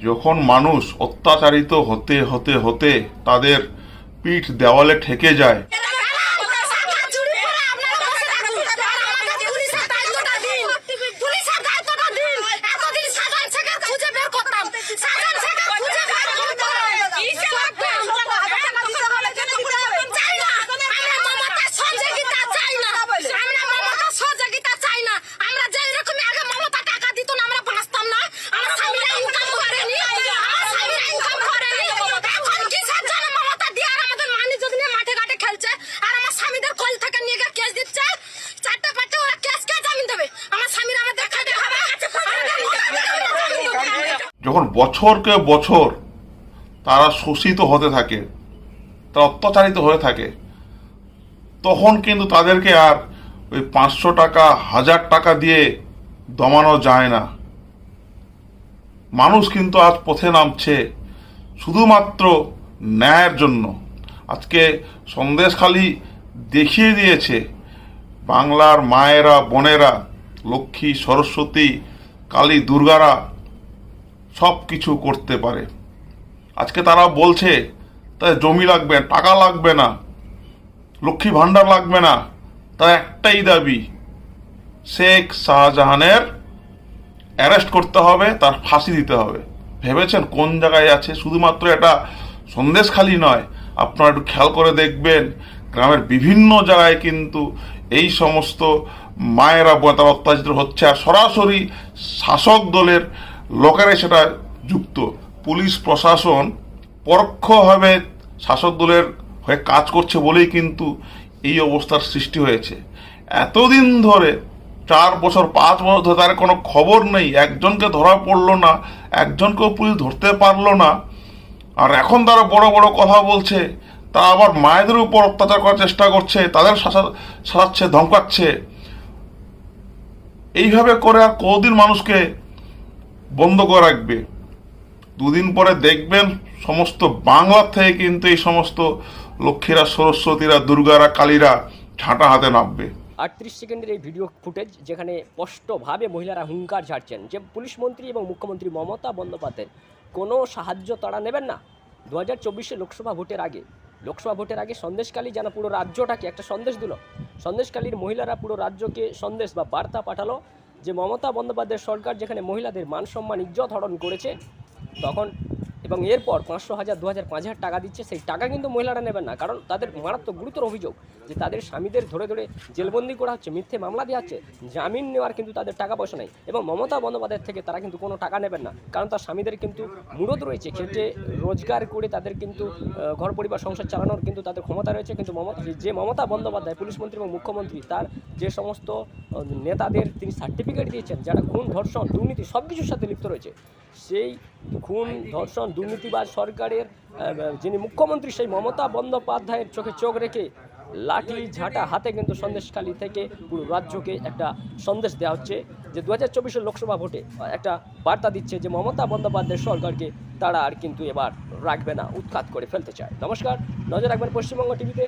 যখন মানুষ অত্যাচারিত হতে হতে হতে তাদের পিঠ দেওয়ালে ঠেকে যায় যখন বছরকে বছর তারা শোষিত হতে থাকে, তারা অত্যাচারিত হয়ে থাকে, তখন কিন্তু তাদেরকে আর ওই পাঁচশো টাকা, হাজার টাকা দিয়ে দমানো যায় না। মানুষ কিন্তু আজ পথে নামছে শুধুমাত্র ন্যায়ের জন্য। আজকে সন্দেশখালি দেখিয়ে দিয়েছে বাংলার মায়েরা, বোনেরা, লক্ষ্মী, সরস্বতী, কালী দুর্গারা সব কিছু করতে পারে। আজকে তারা বলছে তাদের জমি লাগবে টাকা লাগবে না, লক্ষ্মী ভাণ্ডার লাগবে না। তার একটাই দাবি, শেখ শাহজাহানের অ্যারেস্ট করতে হবে, তার ফাঁসি দিতে হবে। ভেবেছেন কোন জায়গায় আছে? শুধুমাত্র এটা সন্দেশখালি নয়, আপনারা একটু খেয়াল করে দেখবেন, গ্রামের বিভিন্ন জায়গায় কিন্তু এই সমস্ত মায়েরা তারা অত্যাচারিত হচ্ছে। আর সরাসরি শাসক দলের লোকেরাই সেটা যুক্ত। পুলিশ, প্রশাসন পরোক্ষভাবে শাসক দলের হয়ে কাজ করছে বলেই কিন্তু এই অবস্থার সৃষ্টি হয়েছে। এতদিন ধরে চার বছর, পাঁচ বছর ধরে তার কোনো খবর নেই। একজনকে ধরা পড়ল না, একজনকেও পুলিশ ধরতে পারল না। আর এখন তারা বড় বড় কথা বলছে তা আবার মায়েদের উপর অত্যাচার করার চেষ্টা করছে, তাদের শাসাচ্ছে, ধমকাচ্ছে। এইভাবে করে আর কতদিন মানুষকে বন্ধ করে রাখবে। দুদিন পরে দেখবেন সমস্ত বাংলার থেকে কিন্তু এই সমস্ত লক্ষ্মীরা, সরস্বতীরা, দুর্গারা, কালীরা ঝাঁটা হাতে নামবে। আটত্রিশ সেকেন্ডের এই ভিডিও ফুটেজ যেখানে স্পষ্টভাবে মহিলারা হুঙ্কার ঝাড়ছেন যে পুলিশ মন্ত্রী এবং মুখ্যমন্ত্রী মমতা বন্দ্যোপাধ্যায়ের কোনো সাহায্য তারা নেবেন না। দু হাজার লোকসভা ভোটের আগে, লোকসভা ভোটের আগে সন্দেশকালী যেন পুরো রাজ্যটাকে একটা সন্দেশ দিল। সন্দেশকালীর মহিলারা পুরো রাজ্যকে সন্দেশ বা বার্তা পাঠালো। যে মমতা বন্দ্যোপাধ্যায়ের সরকার যেখানে মহিলাদের মান সম্মান, ইজ্জত হরণ করেছে, তখন এবং এরপর পাঁচশো হাজার, দু হাজার, পাঁচ হাজার টাকা দিচ্ছে, সেই টাকা কিন্তু মহিলারা নেবেন না। কারণ তাদের মারাত্মক গুরুতর অভিযোগ যে তাদের স্বামীদের ধরে ধরে জেলবন্দি করা হচ্ছে, মিথ্যে মামলা দেওয়া হচ্ছে, জামিন নেওয়ার কিন্তু তাদের টাকা পয়সা নেই এবং মমতা বন্দ্যোপাধ্যায়ের থেকে তারা কিন্তু কোনো টাকা নেবেন না। কারণ তার স্বামীদের কিন্তু মুরদ রয়েছে খেটে রোজগার করে তাদের কিন্তু ঘর, পরিবার, সংসার চালানোর কিন্তু তাদের ক্ষমতা রয়েছে। কিন্তু মমতা, যে মমতা বন্দ্যোপাধ্যায়, পুলিশ মন্ত্রী এবং মুখ্যমন্ত্রী, তার যে সমস্ত নেতাদের তিনি সার্টিফিকেট দিয়েছেন, যারা খুন, ধর্ষণ, দুর্নীতি সব কিছুর সাথে লিপ্ত রয়েছে। সেই খুন, ধর্ষণ, দুর্নীতিবাজ সরকারের যিনি মুখ্যমন্ত্রী, সেই মমতা বন্দ্যোপাধ্যায়ের চোখে চোখ রেখে লাঠি ঝাঁটা হাতে কিন্তু সন্দেশখালী থেকে পুরো রাজ্যকে একটা সন্দেশ দেওয়া হচ্ছে যে দু হাজার চব্বিশের লোকসভা ভোটে একটা বার্তা দিচ্ছে যে মমতা বন্দ্যোপাধ্যায়ের সরকারকে তারা আর কিন্তু এবার রাখবে না, উৎখাত করে ফেলতে চায়। নমস্কার, নজর রাখবেন পশ্চিমবঙ্গ টিভিতে।